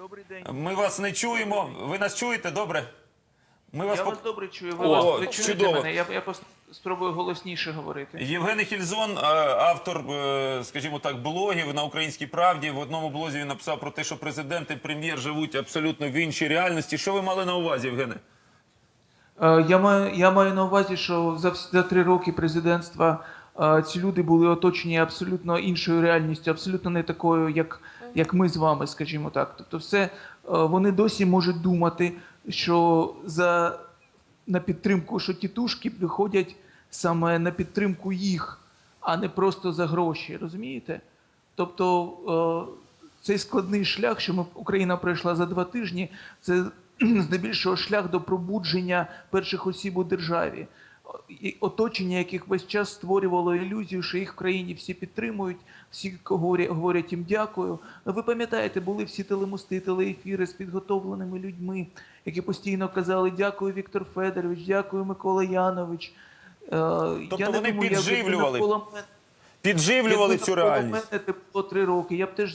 Добрий день. Ми вас не чуємо. Ви нас чуєте? Добре? Ми вас Я пок- вас добре чую. Ви, О, вас, ви чуєте чудово. мене? Я якось спробую голосніше говорити. Євген Хільзон, е, автор, е, скажімо так, блогів на українській правді. В одному блозі він написав про те, що президент і прем'єр живуть абсолютно в іншій реальності. Що ви мали на увазі, Євгене? Е, Я маю, я маю на увазі, що за, вс- за три роки президентства ці люди були оточені абсолютно іншою реальністю, абсолютно не такою, як, як ми з вами, скажімо так. Тобто, все е, вони досі можуть думати, що за на підтримку, що тітушки виходять саме на підтримку їх, а не просто за гроші. Розумієте? Тобто е, цей складний шлях, що ми, Україна пройшла за два тижні, це здебільшого шлях до пробудження перших осіб у державі. Оточення, яких весь час створювало ілюзію, що їх в країні всі підтримують, всі говорять, їм дякую. Ну, Ви пам'ятаєте, були всі телемости, телеефіри з підготовленими людьми, які постійно казали дякую, Віктор Федорович, дякую, Микола Янович. Е, Тобто вони якби підживлювали навколо мене- Підживлювали цю реальність. мене це було три роки. Я б теж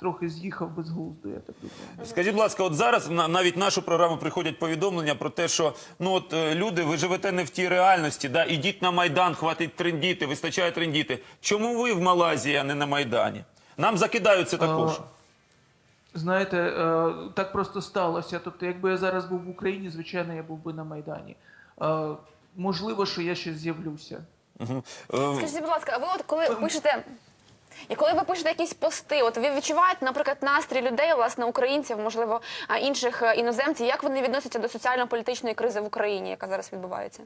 трохи з'їхав без глузду, я так думаю. Скажіть, будь ласка, от зараз на навіть в нашу програму приходять повідомлення про те, що ну от е, люди, ви живете не в тій реальності, да ідіть на майдан, хватить трендіти, вистачає трендіти. Чому ви в Малайзії, а не на майдані? Нам закидають це також. А, Знаєте, е, так просто сталося. Тобто, якби я зараз був в Україні, звичайно, я був би на Майдані. Е, Можливо, що я ще з'явлюся. Е, Скажіть, будь ласка, а ви от коли пишете. І коли ви пишете якісь пости, от ви відчуваєте, наприклад, настрій людей, власне, українців, можливо, інших е, іноземців, як вони відносяться до соціально-політичної кризи в Україні, яка зараз відбувається?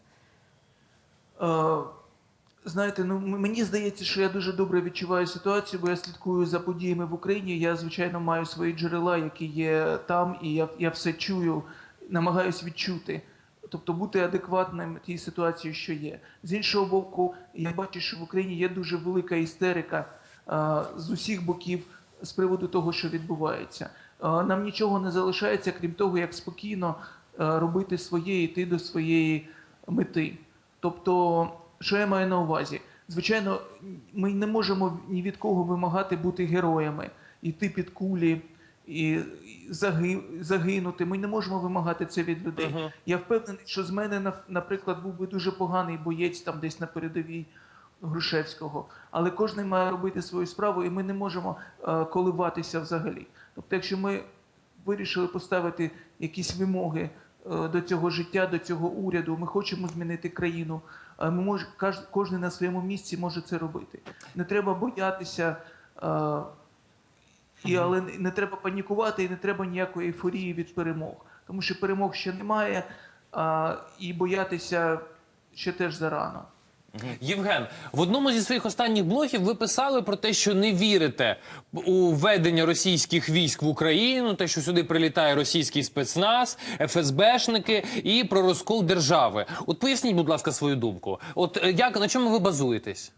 Знаєте, ну мені здається, що я дуже добре відчуваю ситуацію, бо я слідкую за подіями в Україні. Я, звичайно, маю свої джерела, які є там, і я, я все чую, намагаюся відчути. Тобто бути адекватним тій ситуації, що є. З іншого боку, я бачу, що в Україні є дуже велика істерика з усіх боків з приводу того, що відбувається. Е, нам нічого не залишається, крім того, як спокійно е, робити своє, йти до своєї мети. Тобто, що я маю на увазі? Звичайно, ми не можемо ні від кого вимагати бути героями, йти під кулі і загинути. Ми не можемо вимагати це від людей. Я впевнений, що з мене, наприклад, був би дуже поганий боєць там десь на передовій Грушевського. Але кожен має робити свою справу, і ми не можемо е, коливатися взагалі. Тобто, якщо ми вирішили поставити якісь вимоги е, до цього життя, до цього уряду. Ми хочемо змінити країну. е, Ми мож, кожен на своєму місці може це робити. Не треба боятися, і, але не- не треба панікувати, і не треба ніякої ейфорії від перемог. Тому що перемог ще немає, а, і боятися ще теж зарано. Євген, в одному зі своїх останніх блогів ви писали про те, що не вірите у введення російських військ в Україну, те, що сюди прилітає російський спецназ, ФСБшники і про розкол держави. От поясніть, будь ласка, свою думку. От е, як на чому ви базуєтесь?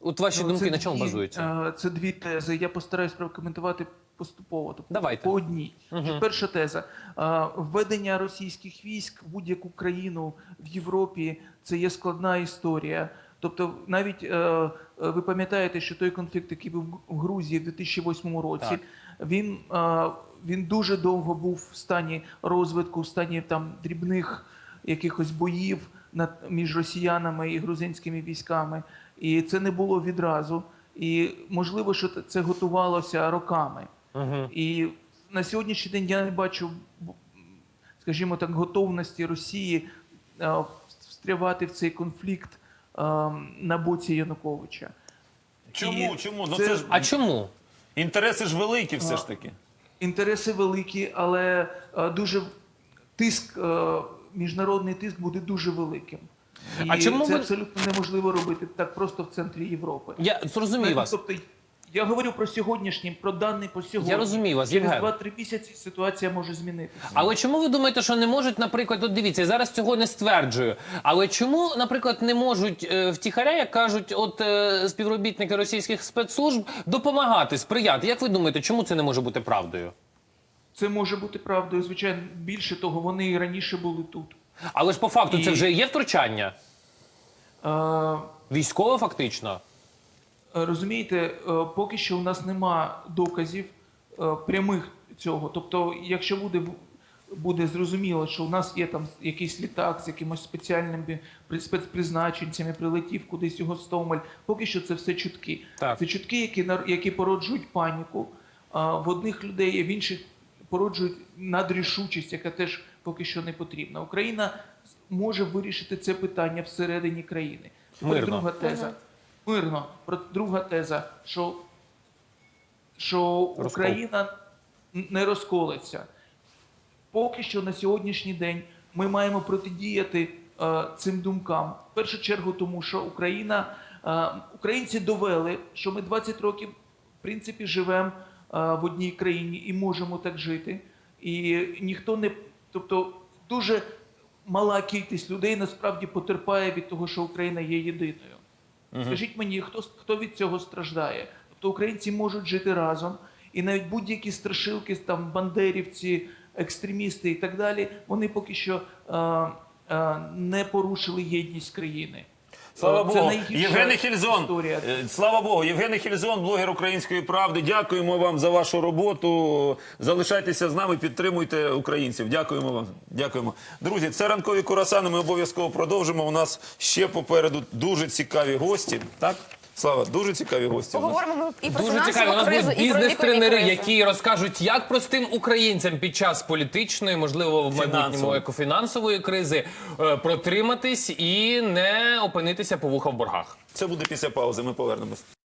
От ваші Ну, думки на чому дві, базуються? е, Це дві тези. Я постараюсь прокоментувати поступово. Тобто Давайте. по одній. Перша теза. Введення російських військ в будь-яку країну в Європі це є складна історія. Тобто, навіть е, е, ви пам'ятаєте, що той конфлікт, який був в Грузії в 2008 році, Так. він, е, він дуже довго був в стані розвитку, в стані там дрібних якихось боїв над, між росіянами і грузинськими військами. І це не було відразу. І можливо, що це готувалося роками. Угу. І на сьогоднішній день я не бачу, скажімо так, готовності Росії е, встрявати в цей конфлікт е, на боці Януковича. Чому? І Чому? Ну це- це ж А чому? інтереси ж великі, все ж таки. Інтереси великі, але е, дуже тиск, міжнародний тиск буде дуже великим. І А чому це ви- абсолютно неможливо робити так просто в центрі Європи. Я зрозумів вас. Тобто, я говорю про сьогоднішній, про даний по сьогодні. Я розумію вас, Через Євген. 2-3 місяці ситуація може змінитися. Але чому ви думаєте, що не можуть, наприклад, от дивіться, я зараз цього не стверджую. Але чому, наприклад, не можуть е, втіхаря, як кажуть, от е, співробітники російських спецслужб допомагати, сприяти? Як ви думаєте, чому це не може бути правдою? Це може бути правдою. Звичайно, більше того, вони і раніше були тут. Але ж по факту це вже є втручання Е, військове, фактично. Розумієте, е, поки що у нас нема доказів е, прямих цього. Тобто, якщо буде буде зрозуміло, що у нас є там якийсь літак з якимось спеціальним при- спецпризначенцями, прилетів кудись його Стомель, поки що це все чутки. Так. Це чутки, які нар- які породжують паніку в одних людей, а в інших породжують надрішучість, яка теж поки що не потрібна. Україна може вирішити це питання всередині країни. Мирно. Друга теза. Мирно. Про- Друга теза, що, що Україна не розколеться. Поки що на сьогоднішній день ми маємо протидіяти е, цим думкам. В першу чергу, тому що Україна, е, українці довели, що ми 20 років, в принципі, живемо е, в одній країні і можемо так жити. І ніхто не. Тобто, дуже мала кількість людей насправді потерпає від того, що Україна є єдиною. Скажіть мені, хто, хто від цього страждає? Тобто українці можуть жити разом, і навіть будь-які страшилки, там бандерівці, екстремісти і так далі, вони поки що е, е, не порушили єдність країни. Слава Це Богу, найгірша Євгений Хільзон. історія. е, Слава Богу, Євгений Хільзон, блогер Української правди. Дякуємо вам за вашу роботу. Залишайтеся з нами, підтримуйте українців. Дякуємо вам. Дякуємо. Друзі, це ранкові курасани. Ми обов'язково продовжимо. У нас ще попереду дуже цікаві гості. Так, Слава, дуже цікаві гості. у нас. Поговоримо ми і про Дуже цікаво. У фінансову нас кризу, будуть і про бізнес-тренери, кризи. які розкажуть, як простим українцям під час політичної, можливо, в майбутньому Фінансової. екофінансової кризи е, протриматись і не опинитися по вуха в боргах. Це буде після паузи. Ми повернемось.